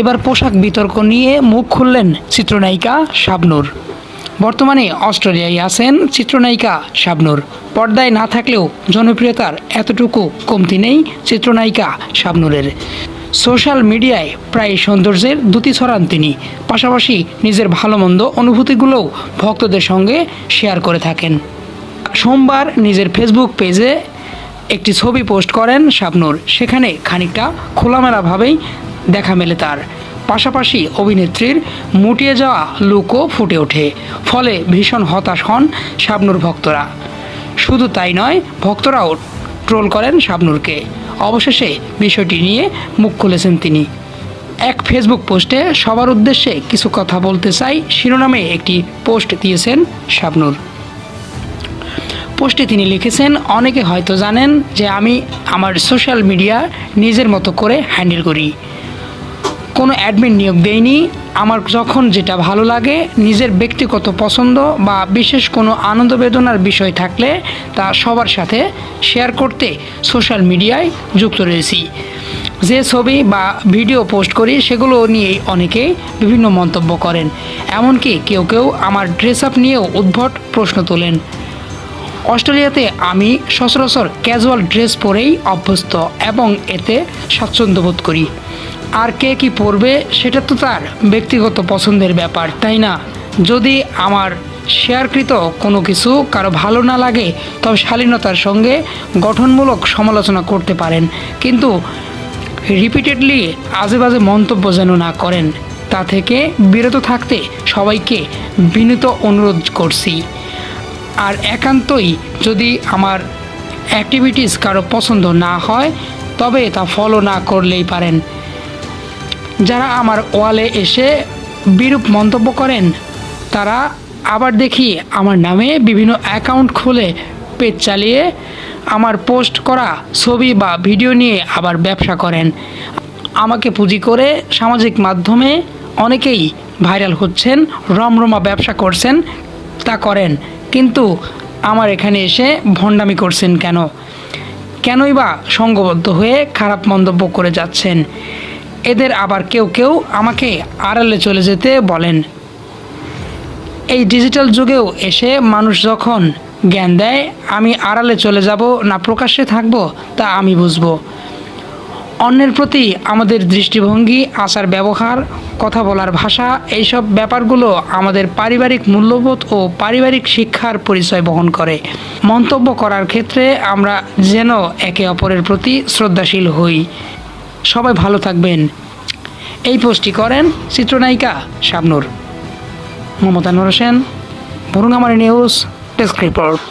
এবার পোশাক বিতর্ক নিয়ে মুখ খুললেন চিত্রনায়িকা শাবনূর। বর্তমানে অস্ট্রেলিয়ায় আছেন চিত্রনায়িকা শাবনূর। পর্দায় না থাকলেও জনপ্রিয়তার এতটুকু কমতি নেই চিত্রনায়িকা শাবনূরের। সোশ্যাল মিডিয়ায় প্রায় সৌন্দর্যের দুটি ছড়ান তিনি। পাশাপাশি নিজের ভালো মন্দ অনুভূতিগুলোও ভক্তদের সঙ্গে শেয়ার করে থাকেন। সোমবার নিজের ফেসবুক পেজে একটি ছবি পোস্ট করেন শাবনূর। সেখানে খানিকটা খোলামেলাভাবেই দেখা মেলে তার। পাশাপাশি অভিনেত্রীর মুটিয়ে যাওয়া লুকও ফুটে ওঠে, ফলে ভীষণ হতাশ হন শাবনূর ভক্তরা। শুধু তাই নয়, ভক্তরাও ট্রোল করেন শাবনূরকে। অবশেষে বিষয়টি নিয়ে মুখ খুলেছেন তিনি। এক ফেসবুক পোস্টে সবার উদ্দেশ্যে কিছু কথা বলতে চাই শিরোনামে একটি পোস্ট দিয়েছেন শাবনূর। পোস্টে তিনি লিখেছেন, অনেকে হয়তো জানেন যে আমি আমার সোশ্যাল মিডিয়া নিজের মতো করে হ্যান্ডেল করি। কোনো অ্যাডমিন নিয়োগ দেয়নি। আমার যখন যেটা ভালো লাগে, নিজের ব্যক্তিগত পছন্দ বা বিশেষ কোনো আনন্দ বেদনার বিষয় থাকলে তা সবার সাথে শেয়ার করতে সোশ্যাল মিডিয়ায় যুক্ত রয়েছি। যে ছবি বা ভিডিও পোস্ট করি, সেগুলো নিয়েই অনেকেই বিভিন্ন মন্তব্য করেন। এমনকি কেউ কেউ আমার ড্রেস আপ নিয়েও উদ্ভট প্রশ্ন তোলেন। অস্ট্রেলিয়াতে আমি সচরাচর ক্যাজুয়াল ড্রেস পরেই অভ্যস্ত এবং এতে স্বাচ্ছন্দ্য বোধ করি। আর কে কি পরবে সেটা তো তার ব্যক্তিগত পছন্দের ব্যাপার, তাই না? যদি আমার শেয়ারকৃত কোনো কিছু কারও ভালো না লাগে, তবে শালীনতার সঙ্গে গঠনমূলক সমালোচনা করতে পারেন। কিন্তু রিপিটেডলি আজে বাজে মন্তব্য যেন না করেন, তা থেকে বিরত থাকতে সবাইকে বিনীত অনুরোধ করছি। আর একান্তই যদি আমার অ্যাক্টিভিটিস কারও পছন্দ না হয়, তবে তা ফলো না করলেই পারেন। যারা আমার ওয়ালে এসে বিরূপ মন্তব্য করেন, তারা আবার দেখি আমার নামে বিভিন্ন অ্যাকাউন্ট খুলে পেজ চালিয়ে আমার পোস্ট করা ছবি বা ভিডিও নিয়ে আবার ব্যবসা করেন। আমাকে পুঁজি করে সামাজিক মাধ্যমে অনেকেই ভাইরাল হচ্ছেন, রমরমা ব্যবসা করছেন, তা করেন। কিন্তু আমার এখানে এসে ভণ্ডামি করছেন কেন? কেনই বা সঙ্গবদ্ধ হয়ে খারাপ মন্তব্য করে যাচ্ছেন? এদের আবার কেউ কেউ আমাকে আড়ালে চলে যেতে বলেন। এই ডিজিটাল যুগেও এসে মানুষ যখন জ্ঞান দেয়, আমি আড়ালে চলে যাব না প্রকাশ্যে থাকব, তা আমি বুঝব। অন্যের প্রতি আমাদের দৃষ্টিভঙ্গি, আচার ব্যবহার, কথা বলার ভাষা, এইসব ব্যাপারগুলো আমাদের পারিবারিক মূল্যবোধ ও পারিবারিক শিক্ষার পরিচয় বহন করে। মন্তব্য করার ক্ষেত্রে আমরা যেন একে অপরের প্রতি শ্রদ্ধাশীল হই। সবাই ভালো থাকবেন। এই পোস্টটি করেন চিত্রনায়িকা শাবনুর। মমতা নর Hossain Barunamari news, desk report.